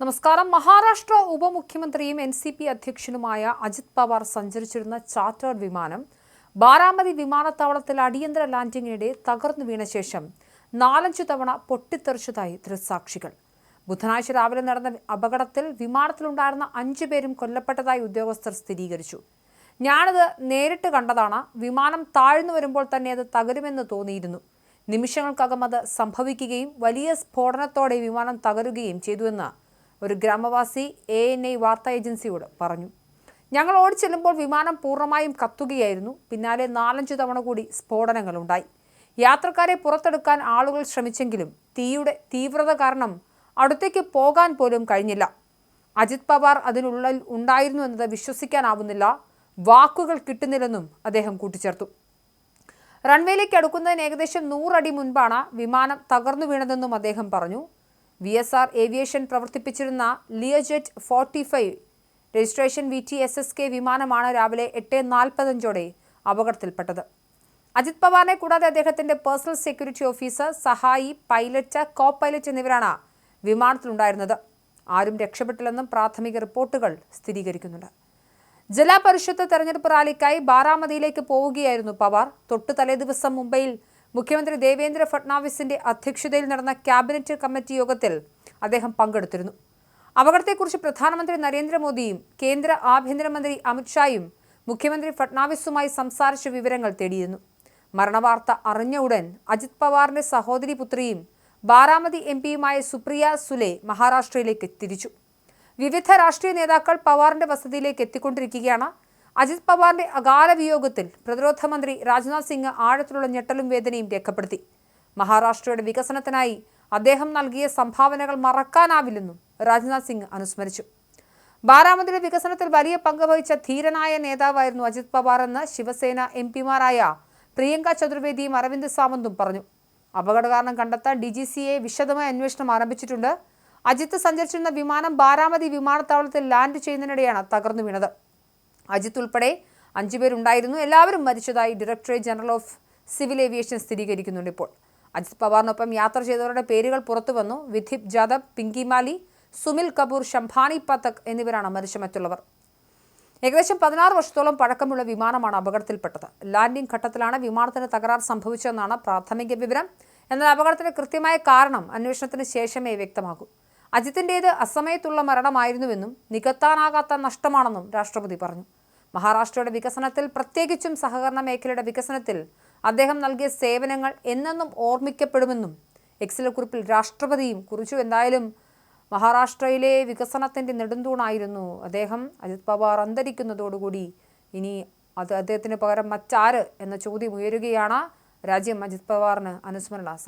നമസ്കാരം. മഹാരാഷ്ട്ര ഉപമുഖ്യമന്ത്രിയും N C P അധ്യക്ഷനുമായ അജിത് പവാർ സഞ്ചരിച്ചിരുന്ന ചാർട്ടേഡ് വിമാനം ബാരാമതി വിമാനത്താവളത്തിൽ അടിയന്തര ലാൻഡിങ്ങിനിടെ തകർന്നു വീണ ശേഷം നാലഞ്ചു തവണ പൊട്ടിത്തെറിച്ചതായി ദൃക്സാക്ഷികൾ. ബുധനാഴ്ച രാവിലെ നടന്ന അപകടത്തിൽ വിമാനത്തിലുണ്ടായിരുന്ന അഞ്ചു പേരും കൊല്ലപ്പെട്ടതായി ഉദ്യോഗസ്ഥർ സ്ഥിരീകരിച്ചു. ഞാനത് നേരിട്ട് കണ്ടതാണ്. വിമാനം താഴ്ന്നു വരുമ്പോൾ തന്നെ അത് തകരുമെന്ന് തോന്നിയിരുന്നു. നിമിഷങ്ങൾക്കകം അത് സംഭവിക്കുകയും വലിയ സ്ഫോടനത്തോടെ വിമാനം തകരുകയും ചെയ്തുവെന്ന് ഒരു ഗ്രാമവാസി എ എൻ ഐ വാർത്താ ഏജൻസിയോട് പറഞ്ഞു. ഞങ്ങൾ ഓടിച്ചെല്ലുമ്പോൾ വിമാനം പൂർണമായും കത്തുകയായിരുന്നു. പിന്നാലെ നാലഞ്ച് തവണ കൂടി സ്ഫോടനങ്ങളുണ്ടായി. യാത്രക്കാരെ പുറത്തെടുക്കാൻ ആളുകൾ ശ്രമിച്ചെങ്കിലും തീയുടെ തീവ്രത കാരണം അടുത്തേക്ക് പോകാൻ പോലും കഴിഞ്ഞില്ല. അജിത് പവാർ അതിനുള്ളിൽ ഉണ്ടായിരുന്നു എന്നത് വിശ്വസിക്കാനാവുന്നില്ല. വാക്കുകൾ കിട്ടുന്നില്ലെന്നും അദ്ദേഹം കൂട്ടിച്ചേർത്തു. റൺവേയിലേക്ക് അടുക്കുന്നതിന് ഏകദേശം നൂറടി മുൻപാണ് വിമാനം തകർന്നു വീണതെന്നും അദ്ദേഹം പറഞ്ഞു. V S R aviation പ്രവർത്തിപ്പിച്ചിരുന്ന Learjet forty five registration V T S S K വിമാനമാണ് രാവിലെ എട്ട് നാൽപ്പത്തഞ്ചോടെ അപകടത്തിൽപ്പെട്ടത്. അജിത് പവാറിനെ കൂടാതെ അദ്ദേഹത്തിന്റെ പേഴ്സണൽ സെക്യൂരിറ്റി ഓഫീസർ സഹായി പൈലറ്റ് കോ പൈലറ്റ് എന്നിവരാണ് വിമാനത്തിലുണ്ടായിരുന്നത്. ആരും രക്ഷപ്പെട്ടില്ലെന്നും പ്രാഥമിക റിപ്പോർട്ടുകൾ സ്ഥിരീകരിക്കുന്നുണ്ട്. ജില്ലാ പരിഷത്ത് തെരഞ്ഞെടുപ്പ് റാലിക്കായി ബാരാമതിയിലേക്ക് പോവുകയായിരുന്നു പവാർ. തൊട്ടു തലേദിവസം മുംബൈയിൽ മുഖ്യമന്ത്രി ദേവേന്ദ്ര ഫട്നാവിസിന്റെ അധ്യക്ഷതയിൽ നടന്ന ക്യാബിനറ്റ് കമ്മിറ്റി യോഗത്തിൽ അദ്ദേഹം പങ്കെടുത്തിരുന്നു. അപകടത്തെക്കുറിച്ച് പ്രധാനമന്ത്രി നരേന്ദ്രമോദിയും കേന്ദ്ര ആഭ്യന്തരമന്ത്രി അമിത്ഷായും മുഖ്യമന്ത്രി ഫട്നാവിസുമായി സംസാരിച്ച വിവരങ്ങൾ തേടിയിരുന്നു. മരണവാർത്ത അറിഞ്ഞ ഉടൻ അജിത് പവാറിന്റെ സഹോദരി പുത്രിയും ബാരാമതി എം പിയുമായ സുപ്രിയ സുലെ മഹാരാഷ്ട്രയിലേക്ക് തിരിച്ചു. വിവിധ രാഷ്ട്രീയ നേതാക്കൾ പവാറിന്റെ വസതിയിലേക്ക് എത്തിക്കൊണ്ടിരിക്കുകയാണ്. അജിത് പവാറിന്റെ അകാല വിയോഗത്തിൽ പ്രതിരോധ മന്ത്രി രാജ്നാഥ് സിംഗ് ആഴത്തിലുള്ള ഞെട്ടലും വേദനയും രേഖപ്പെടുത്തി. മഹാരാഷ്ട്രയുടെ വികസനത്തിനായി അദ്ദേഹം നൽകിയ സംഭാവനകൾ മറക്കാനാവില്ലെന്നും രാജ്നാഥ് സിംഗ് അനുസ്മരിച്ചു. ബാരാമതിയുടെ വികസനത്തിൽ വലിയ പങ്ക് വഹിച്ച ധീരനായ നേതാവായിരുന്നു അജിത് പവാർ എന്ന് ശിവസേന എം പിമാരായ പ്രിയങ്ക ചതുർവേദിയും അരവിന്ദ് സാവന്തും പറഞ്ഞു. അപകട കാരണം കണ്ടെത്താൻ ഡി ജി സിയെ വിശദമായ അന്വേഷണം ആരംഭിച്ചിട്ടുണ്ട്. അജിത്ത് സഞ്ചരിച്ചിരുന്ന വിമാനം ബാരാമതി വിമാനത്താവളത്തിൽ ലാൻഡ് ചെയ്യുന്നതിനിടെയാണ് തകർന്നു വീണത്. അജിത്ത് ഉൾപ്പെടെ അഞ്ചുപേരുണ്ടായിരുന്നു എല്ലാവരും മരിച്ചതായി directorate general of civil aviation സ്ഥിരീകരിക്കുന്നുണ്ട് ഇപ്പോൾ. അജിത് പവാറിനൊപ്പം യാത്ര ചെയ്തവരുടെ പേരുകൾ പുറത്തു വന്നു. വിധിപ് ജാദവ് പിങ്കി മാലി സുമിൽ കപൂർ ശംഭാനി പതക് എന്നിവരാണ് മരിച്ച മറ്റുള്ളവർ. ഏകദേശം പതിനാറ് വർഷത്തോളം പഴക്കമുള്ള വിമാനമാണ് അപകടത്തിൽപ്പെട്ടത്. ലാൻഡിംഗ് ഘട്ടത്തിലാണ് വിമാനത്തിന് തകരാർ സംഭവിച്ചതെന്നാണ് പ്രാഥമിക വിവരം. എന്നാൽ അപകടത്തിന് കൃത്യമായ കാരണം അന്വേഷണത്തിന് ശേഷമേ വ്യക്തമാകൂ. അജിത്തിന്റേത് അസമയത്തുള്ള മരണമായിരുന്നുവെന്നും നികത്താനാകാത്ത നഷ്ടമാണെന്നും രാഷ്ട്രപതി പറഞ്ഞു. മഹാരാഷ്ട്രയുടെ വികസനത്തിൽ പ്രത്യേകിച്ചും സഹകരണ മേഖലയുടെ വികസനത്തിൽ അദ്ദേഹം നൽകിയ സേവനങ്ങൾ എന്നെന്നും ഓർമ്മിക്കപ്പെടുമെന്നും എക്സിലെ കുറിപ്പിൽ രാഷ്ട്രപതിയും കുറിച്ചു. എന്തായാലും മഹാരാഷ്ട്രയിലെ വികസനത്തിന്റെ നെടുന്തൂണായിരുന്നു അദ്ദേഹം. അജിത് പവാർ അന്തരിക്കുന്നതോടുകൂടി ഇനി അത് അദ്ദേഹത്തിന് പകരം മറ്റാര് എന്ന ചോദ്യം ഉയരുകയാണ്. രാജ്യം അജിത് പവാറിന് അനുസ്മരണ